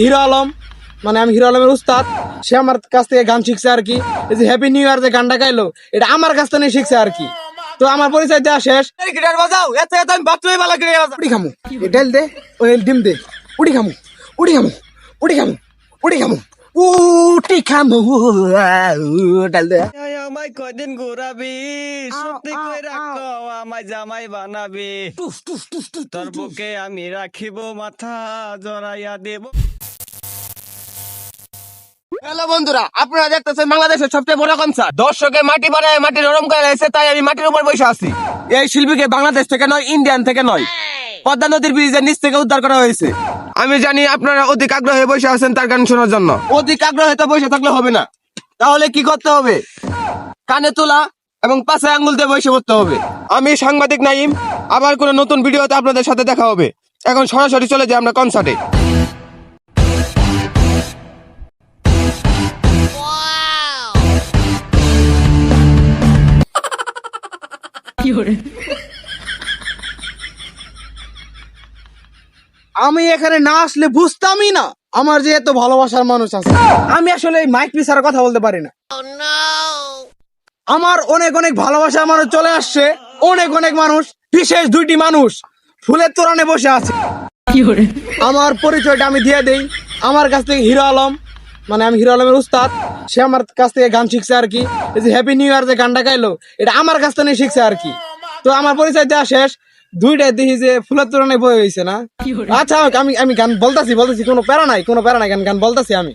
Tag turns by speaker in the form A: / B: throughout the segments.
A: Hero Alam মানে আমি hero আলমের উস্তাদ সে আমার কাছ থেকে গান শিখছে আর কি। এই যে হ্যাপি নিউ ইয়ার যে গানটা গাইলো এটা আমার কাছ থেকে শিখছে আর কি। তো আমার পরিচয় দেওয়া শেষ। গিটার বাজাও এত এত আমি বাথরুমে বালা গিটার বাজাও। উড়ি খামু ডেল দে ওই ডিম দে উড়ি খামু উড়ি খামু উড়ি খামু উড়ি খামু উটি খামু ডাল দে।
B: আমায় কদিন ঘুরাবি সত্যি কইরা কও আমায় জামাই বানাবি। তোর বুকে আমি রাখিব মাথা জড়াইয়া দেব।
C: হ্যালো বন্ধুরা, আপনারা দেখতেছেন বাংলাদেশের সবচেয়ে বড় কনসার্ট দর্শকে মাটি মাটি নরম করে তাই আমি মাটির উপর বসে আছি। এই শিল্পীকে বাংলাদেশ থেকে নয় ইন্ডিয়ান থেকে নয়, পদ্মা নদীর ব্রিজের নিচ থেকে উদ্ধার করা হয়েছে। আমি জানি আপনারা অধিক আগ্রহে বসে আছেন তার গান শোনার জন্য। অধিক আগ্রহে তো বসে থাকলে হবে না। তাহলে কি করতে হবে? কানে তোলা এবং পাশে আঙ্গুল দিয়ে বসে পড়তে হবে। আমি সাংবাদিক নাইম আবার কোনো নতুন ভিডিওতে আপনাদের সাথে দেখা হবে। এখন সরাসরি চলে যাই আমরা কনসার্টে
A: আমি এখানে না আসলে বুঝতামই না। আমার যে এত ভালোবাসার মানুষ আছে। আমি আসলে মাইক পিসার কথা বলতে পারি না। আমার অনেক অনেক ভালোবাসার মানুষ চলে আসছে। অনেক অনেক মানুষ বিশেষ দুইটি মানুষ। ফুলের তোরণে বসে আছে। আমার পরিচয়টা আমি দিয়ে দেই। আমার কাছ থেকে হিরো আলম। মানে আমি হিরো আলমের উস্তাদ সে আমার কাছ থেকে গান শিখছে আর কি এই যে হ্যাপি নিউ ইয়ার যে গানটা গাইলো এটা আমার কাছ থেকে শিখছে আর কি তো আমার পরিচয় দেওয়া শেষ দুইটাই দেখি যে ফুলের তুলনায় বই হয়েছে না আচ্ছা আমি আমি গান বলতাছি বলতেছি কোনো প্যারা নাই কোনো প্যারা নাই গান গান বলতাছি আমি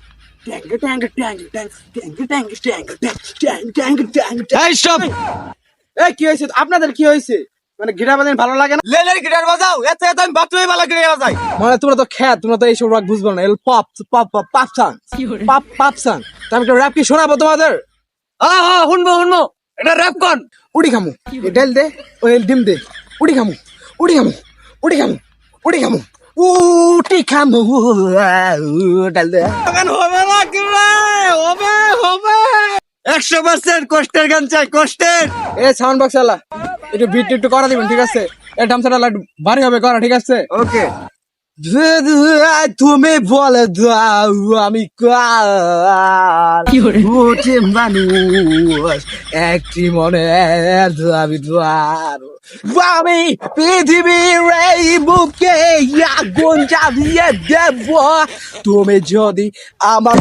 A: কি হয়েছে আপনাদের কি হয়েছে মানে গিটার বাজানো ভালো লাগে না?
C: লেলের গিটার বাজাও। এত এত আমি বাথরুমে বালা গিটার বাজাই।
A: মানে তোমরা তো খ্যাত তোমরা তো এইসব রাগ বুঝবে না। এল pop pop pop pop song pop pop song তো আমি একটা র্যাপ কি শোনাবো তোমাদের?
C: হ্যাঁ হ্যাঁ শুনব শুনব। এটা র্যাপ কর
A: উড়ি খামু। ডেল দে ওই ডিম দে। উড়ি খামু উড়ি খামু উড়ি খামু উড়ি খামু। উটি খামু ডাল দে।
B: গান হবে না কি রে? হবে হবে। একশো পার্সেন্ট কষ্টের গান চাই কষ্টের।
A: এ সাউন্ড বক্স আলা। একটু বিট একটু করা দিবেন ঠিক আছে? এ ডামসাটা একটু ভারী হবে করা ঠিক আছে?
C: ওকে
A: তুমি বলে দাও আমি মানুষ একটি মনে আমি দ্বার আমি পৃথিবীর এই বুকে আগুন জ্বালিয়ে দেব তুমি যদি আমার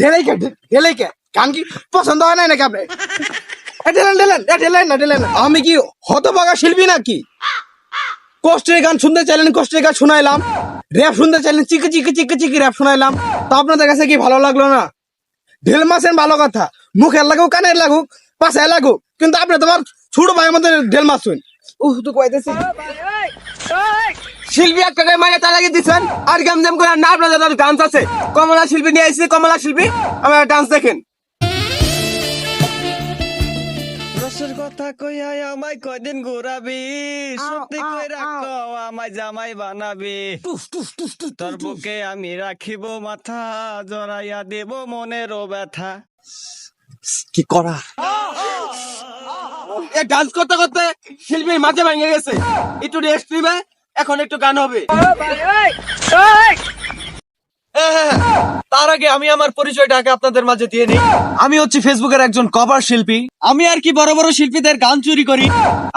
A: ঢেলাই কে কে গান কি পছন্দ হয় না না। আমি কি হতভাগা শিল্পী নাকি? কষ্টের গান শুনতে চাইলেন, কষ্টের গান শোনাইলাম। র্যাপ শুনতে চাইলেন, চিকি চিকি চিকি চিকি র্যাপ শোনাইলাম। তো আপনাদের কাছে কি ভালো লাগল না? ঢেল মাসেন ভালো কথা। মুখের লাগুক, কানের লাগুক পাশায় লাগুক। কিন্তু আপনি তোমার ছোট ভাইয়ের মধ্যে ঢেল মাসুন উহ তো কইতেছি
C: শিল্পী একটা মাইনে তার আগে দিচ্ছেন আর গাম জাম করে না আপনাদের ডান্স আছে। কমলা শিল্পী নিয়ে এসেছি কমলা শিল্পী। আমার ডান্স দেখেন।
B: কথা কইয়া আমায় ঘুরাবি? সত্যি কও আমায় জামাই বানাবি। তোর বুকে আমি রাখিব মাথা জড়াইয়া দেব মনেরও ব্যথা।
A: কি করা?
C: এ ডান্স করতে করতে শিল্পীর মাঝে ভেঙে গেছে। একটু রেস্ট নিবে। এখন একটু গান হবে। তার আগে আমি আমার পরিচয়টা আগে আপনাদের মাঝে দিয়ে নিই। আমি হচ্ছি ফেসবুকের একজন কভার শিল্পী। আমি আর কি বড় বড় শিল্পীদের গান চুরি করি।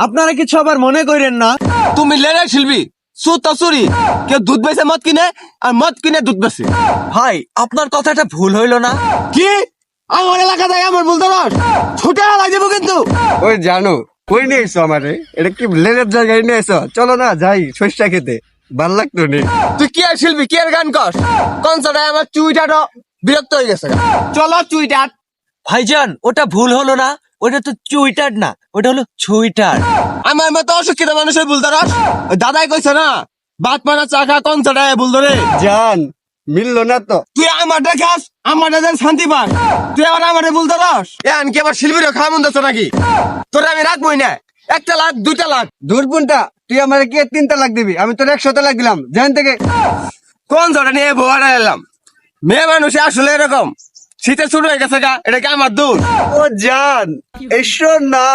C: আপনারা কিছু আবার মনে করেন না? তুমি লেনের শিল্পী সুতা চুরি কেউ দুধ বেছে মদ কিনে আর মদ কিনে দুধ বেছে। ভাই আপনার কথাটা ভুল হইল না। কি? আমার এলাকা থেকে আমার বলতে পার? ছুটে লাগাই কিন্তু।
D: ওই জানো কই নিয়ে এসো আমারে? এটা কি লেনের জায়গায় নিয়ে এসো? চলো না যাই সরিষা খেতে। ভালো লাগতো নি।
C: তুই কি আর শিল্পী? কি আর গান কর? কনসার্টে আমার চুইটাটা বিরক্ত হয়ে গেছে চলো চুইটাট
E: ভাইজান ওটা ভুল হলো না। ওটা তো চুইটার না ওটা হলো ছুইটার।
C: আমার মতো অশিক্ষিত মানুষের ভুল ধরাস? দাদাই কইছে না বাত মারা চাকা কনসার্টে ভুল ধরে?
D: জান মিললো না তো।
C: তুই আমার দেখাস আমার দেন শান্তি পাস। তুই আবার আমার ভুল ধরাস? এ আনকি আবার শিল্পীর খাওয়া মন নাকি? তোরা আমি রাখবই না। একটা লাখ দুইটা লাখ।
D: দূরপুনটা তুই আমার কি তিনটা লাখ দিবি? আমি তোর একশোটা লাখ দিলাম। জান থেকে
C: কনসার্টে নিয়ে ভোয়ারা এলাম? মেয়ে মানুষ আসলে এরকম। শীতে শুরু হয়ে গেছে গা এটা কি আমার দোষ
D: ও জান এসো না।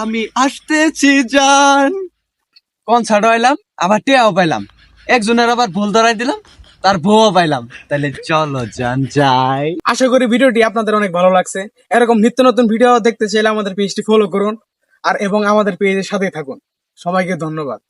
E: আমি আসতেছি জান। কনসার্ট হইলাম? আবার টিয়াও পাইলাম। একজনের আবার ভুল ধরাই দিলাম। তার বউও পাইলাম। তাহলে চলো, যান, যাই।
A: আশা করি ভিডিওটি আপনাদের অনেক ভালো লাগছে। এরকম নিত্য নতুন ভিডিও দেখতে চাইলে আমাদের পেজটি ফলো করুন। আর এবং আমাদের পেজের সাথে থাকুন। সবাইকে ধন্যবাদ।